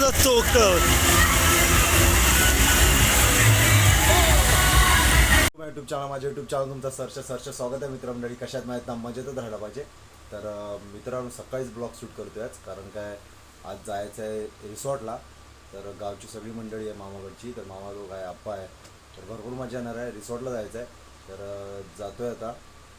चोखतच चोखत YouTube channel माझ्या YouTube channel तुमचं सरच सरच स्वागत आहे मित्रमंडळी. कशात माहीत ना मजेतच राहायला पाहिजे तर मित्रांनो सकाळीच ब्लॉग शूट करतोय आज. कारण काय आज जायचं आहे रिसॉर्टला. तर गावची सगळी मंडळी आहे मामाकडची. तर मामा लोक आहे आप्पा आहे तर भरपूर मजा येणार आहे. रिसॉर्टला जायचं आहे. तर जातोय आता.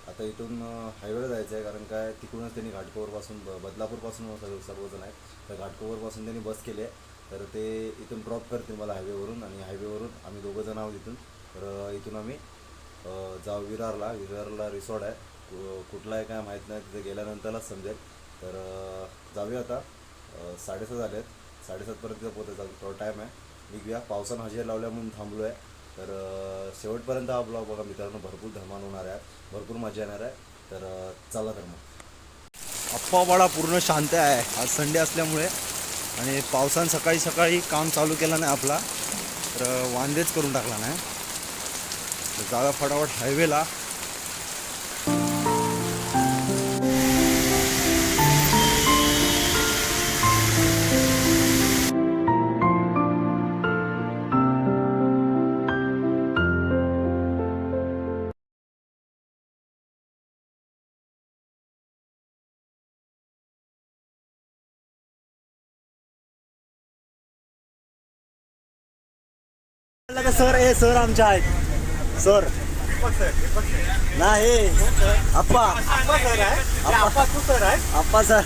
आता इथून हायवेला जायचं आहे कारण काय तिकडूनच त्यांनी घाटकोवरपासून बदलापूरपासून सर्व सर्वजण आहेत. तर घाटकोवरपासून त्यांनी बस केली. आहे तर ते इथून ड्रॉप करतील मला हायवेवरून आणि हायवेवरून आम्ही दोघं जण आहोत इथून. तर इथून आम्ही जाऊ विरारला. विरारला रिसॉर्ट आहे. कुठला आहे काय माहीत नाही. तिथे गेल्यानंतरच समजेल. तर जाऊया आता. साडेसात झाले आहेत साडेसातपर्यंत पोहोचायचा. थोडा टाईम आहे. निघूया. पावसानं हजेर लावल्या म्हणून थांबलो आहे तर शेवटपर्यंत हा ब्लॉग बघा मित्रांनो भरपूर धमाल होणार आहे. भरपूर मजा येणार आहे. तर चला तर मग अप्पावाडा पूर्ण शांत आहे. आज संडे असल्यामुळे आणि पावसानं सकाळी सकाळी काम चालू केलं नाही आपला तर वांदेच करून टाकला नाही. तर जागा फटाफट हायवेला सर ए सर आमच्या आहेत. सर. नाही. अप्पा अप्पा सर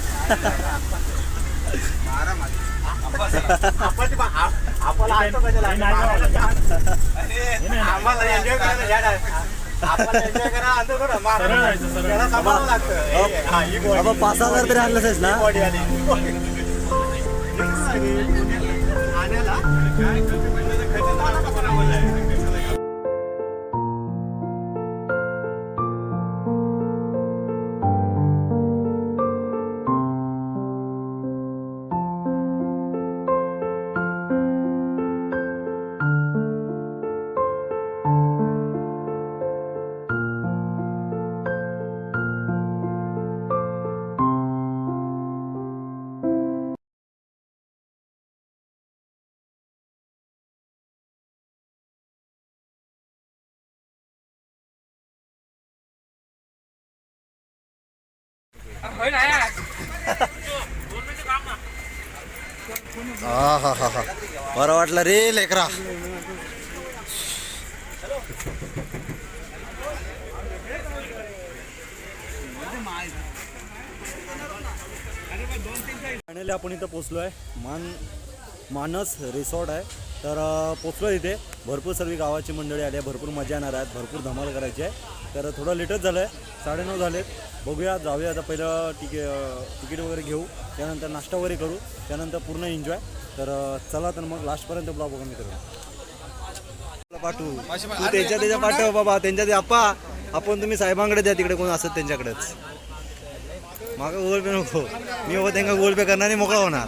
पाच हजार तरी आणलंच ना? पाण्याला हा हा हा हा बरं वाटलं रे लेकरा. फायनली आपण इथं पोचलो आहे मान मानस रिसॉर्ट आहे. तर पोचलो इथे भरपूर सर्व गावाची मंडळी आली आहे भरपूर मजा येणार आहेत. भरपूर धमाल करायची आहे. तर थोडं लेटच झालं आहे साडेनऊ झालेत. बघूया जाऊया. आता पहिलं तिकीट तिकीट वगैरे घेऊ. त्यानंतर नाश्ता वगैरे करू. त्यानंतर पूर्ण एन्जॉय. तर चला तर मग लास्टपर्यंत ब्लॉग बघा मित्र पाठवू. तू त्यांच्या त्याच्या पाठव बाबा. त्यांच्या ते आप्पा. आपण तुम्ही साहेबांकडे द्या. तिकडे कोण असत त्यांच्याकडेच. मागा गुगल पे नको. मी बाबा त्यांना गुगल पे करणार आणि मोकळा होणार.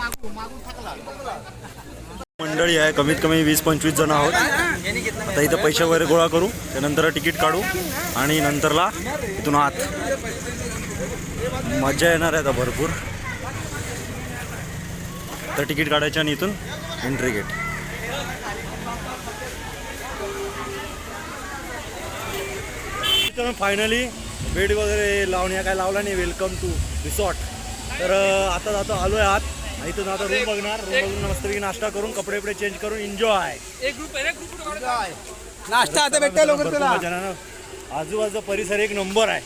मंडळी आहे कमीत कमी वीस पंचवीस जण आहोत. आता इथं पैसे वगैरे गोळा करू त्यानंतर तिकीट काढू आणि नंतरला इथून आत. मजा येणार आहे आता भरपूर. तर तिकीट काढायचं आणि इथून एंट्री गेट फायनली बेड वगैरे लावण्या काय लावला नाही वेलकम टू रिसॉर्ट तर आता जातो आलोय आत. आणि इथून आता रूम बघणार. रूम बघून मस्तपैकी नाश्ता करून कपडे बिपडे चेंज करून एन्जॉय नाश्ता आता भेटतोय लोक तुला. आजूबाजूचा परिसर एक नंबर आहे.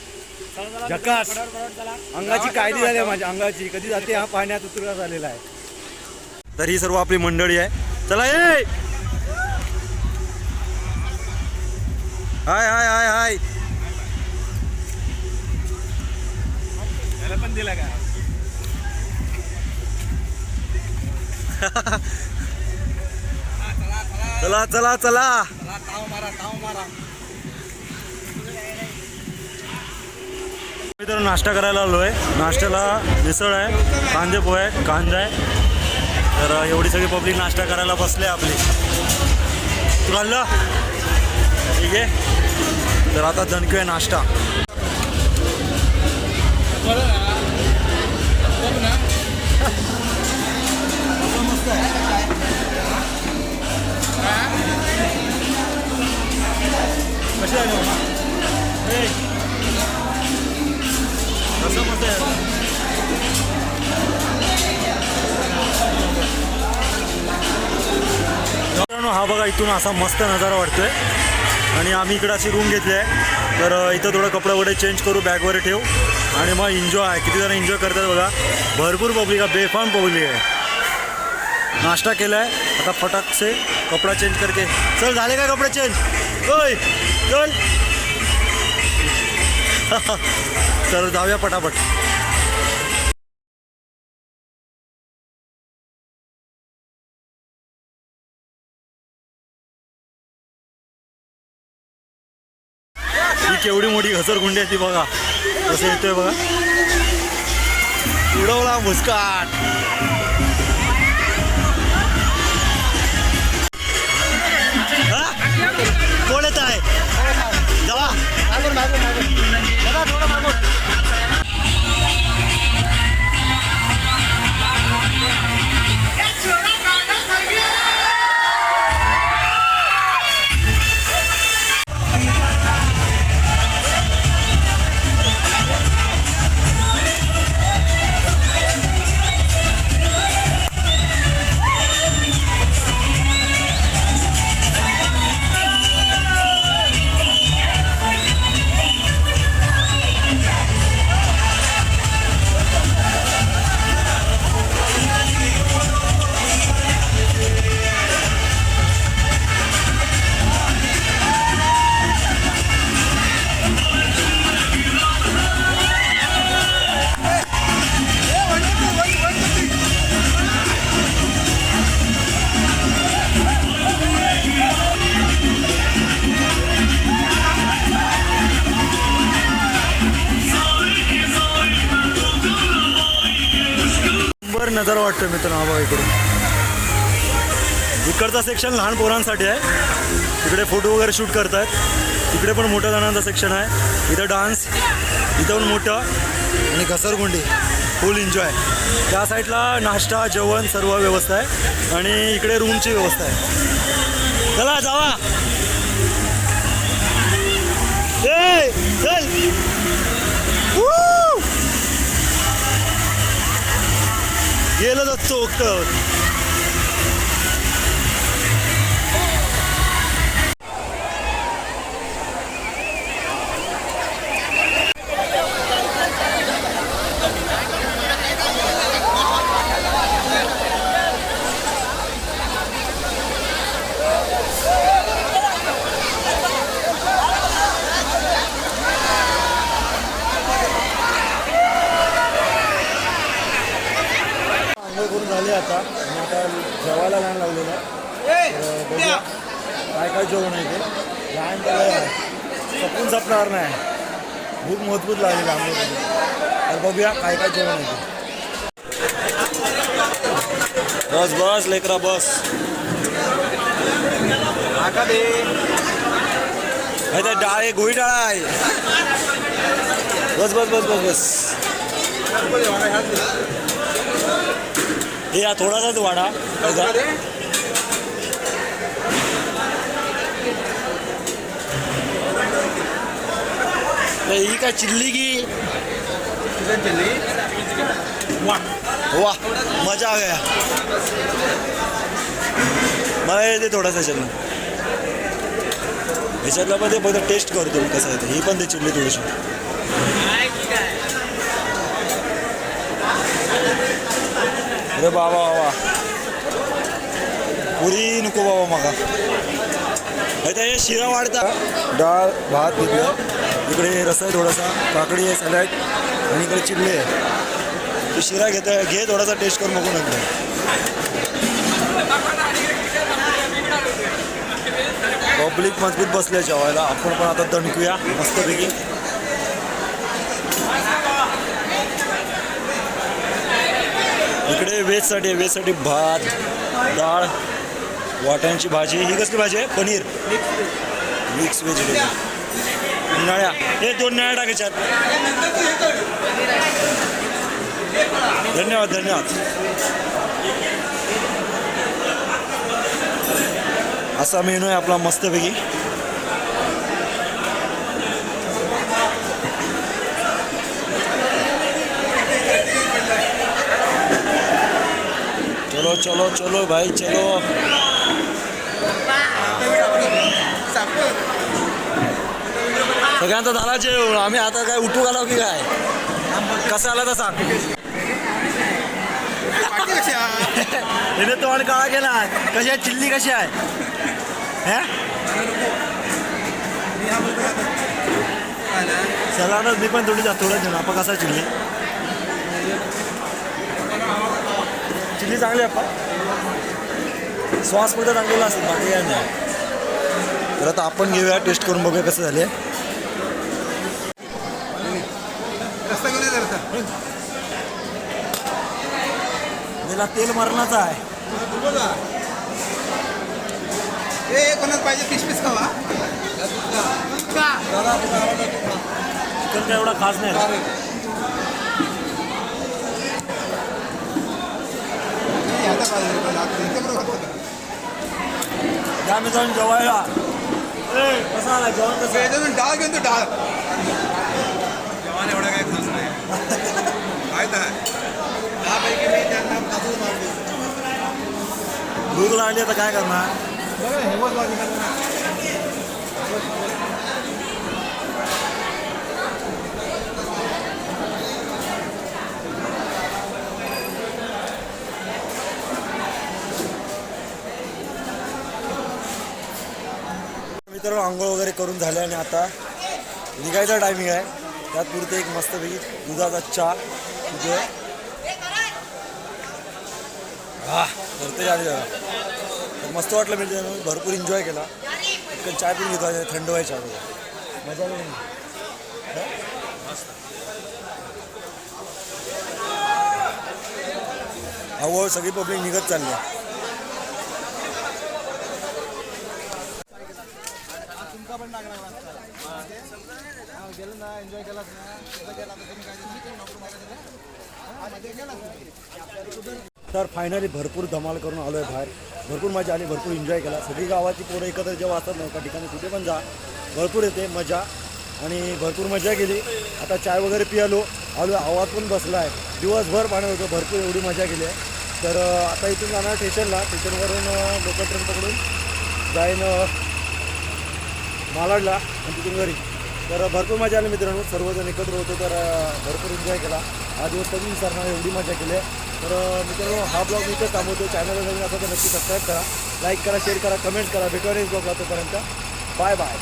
जकास. अंगाची कायदी झाली आहे माझ्या अंगाची. कधी जाते हा पाण्यात उतरला झालेला आहे. तर ही सर्व आपली मंडळी आहे. चला ये हाय हाय हाय हाय. पण दिला का? चला चला चला. मी तर नाश्ता करायला आलो आहे नाश्त्याला मिसळ आहे कांदे पोहे आहे कांदा आहे. तर एवढी सगळी पब्लिक नाश्ता करायला बसले आपली. तू खाल्लं ठीक आहे. तर आता दणकूया नाश्ता. मस्त हा बघा इथून असा मस्त नजारा वाटतोय. आणि आम्ही इकडे अशी रूम घेतली आहे. तर इथं थोडं कपडे वगैरे चेंज करू बॅग वगैरे ठेवू. आणि मग एन्जॉय किती जण एन्जॉय करतात बघा. भरपूर पब्लिक आहे बेफाम पब्लिक आहे. नाश्ता केला आहे आता फटाक से कपडा चेंज करके. चल झाले का कपडे चेंज ओय चल. तर जाऊया पटापट. केवढी मोठी घसरगुंडी आहे ती बघा. कसं येतोय बघा. उडवला मुस्काट कोण येत नजारा वाटतो मित्रांनो हा बघा इकडे इकडचा सेक्शन लहान पोरांसाठी आहे. तिकडे फोटो वगैरे शूट करतात तिकडे पण मोठ्या जणांचा सेक्शन आहे. इथं डान्स इथं पण मोठं. आणि घसरगुंडी. फुल एन्जॉय त्या साईडला नाश्ता जेवण सर्व व्यवस्था आहे. आणि इकडे रूमची व्यवस्था आहे. चला जावा. ए चल. गेलं तर चोकत झाली आता. आणि आता जेवायला लहान लावलेलं आहे. काय काय जेवण आहे ते. लहान आहे. सपून संपणार नाही. भूक मजबूत लागली करून तर बघूया काय काय जेवण आहे ते. बस बस लेकरा बस. आका दे. तर डाळ आहे गोळी डाळ आहे. बस बस बस बस बस. हे या थोडासाच वाढा. ही काय चिल्ली की? वा मजा आ गया. मला येते थोडासा ह्याच्यातलं ह्याच्यातलं पण ते फक्त टेस्ट करतो कसं आहे ते. ही पण ते चिल्ली थोडीशी. अरे बाबा बाबा पुरी नको बाबा मगा. आता हे शिरा वाढता. डाळ भात घेतलं. इकडे रस्सा आहे थोडासा. काकडी आहे सॅलॅड. आणि इकडे चिल्ली आहे. तू शिरा घेत घे थोडासा टेस्ट करून बघू नंतर. पब्लिक मजबूत बसले जेवायला. आपण पण आता दणकूया मस्तपैकी. इकडे वेजसाठी वेजसाठी भात डाळ वाट्यांची भाजी ही कसली भाजी आहे? पनीर. मिक्स व्हेजिटेबल नळ्या. हे दोन नळ्या टाकायच्यात धन्यवाद धन्यवाद. असा मेनू आहे आपला मस्तपैकी. चलो चलो चलो भाई चलो। सगळ्यांचा झाला जेवण आम्ही आता काय उठू घालाव की काय? कसं आलं तर सांग. हिने तोंड काळा केला. कशी आहे? चिल्ली कशी आहे? सगळ्यांनाच मी पण थोडी जास्त थोडं आपण कसा चिल्ली? चिल्ली चांगली आहे आपण श्वास फक्त चांगलेला असेल बाकी काय नाही. तर आता आपण घेऊया टेस्ट करून बघूया कसं झाले. त्याला तेल मरणाचं आहे. पाहिजे पीस पीस खावा? चिकन काय एवढा खास नाही नाही, आता पाहिजे रे, पण आता इथे बरोबर खातो. या मी जाऊन जेवायला कसा आला जेवण कसं डाळ घेऊन तो डाळ जेवण एवढं काय खास नाही माहीत आहे त्यापैकी मी त्यांना पाचच मारले भूक लागली आता काय करणार. हेमत बाजूला मित्रांनो आंघोळ वगैरे करून झाले आणि आता निघायचा टायमिंग आहे. त्यात पुरते एक मस्तपैकी दुधाचा चहा तुझे हा करते झाले जरा. मस्त वाटलं मी त्यानं भरपूर एन्जॉय केला. इतकं चहा पिऊन घेतो थंड व्हायच्या अगोदर. मजा नाही? हा? हळूहळू सगळी पब्लिक निघत चालली आहे. तर फायनली भरपूर धमाल करून आलो आहे बाहेर. भरपूर मजा आली भरपूर एन्जॉय केला. सगळी गावाची पोरं एकत्र जेव्हा असतात ना एका ठिकाणी कुठे पण जा. भरपूर येते मजा. आणि भरपूर मजा केली. आता चाय वगैरे पियालो. आलो आवाज पण बसला आहे दिवसभर पाणी होतं भरपूर एवढी मजा केली आहे. तर आता इथून जाणार स्टेशनला स्टेशनवरून लोकल ट्रेन पकडून जाईन मालाडला आणि तिथून घरी. तर भरपूर मजा आली मित्रांनो. सर्वजण एकत्र होतो तर भरपूर एन्जॉय केला. हा दिवस कधी विसरणार एवढी मजा केली आहे. तर मित्रांनो हा ब्लॉग मी इथं थांबवतो. चॅनलला नवीन असेल तर नक्की सबस्क्राईब करा. लाईक करा शेअर करा कमेंट करा. भेटवा ब्लॉगला तोपर्यंत. Bye bye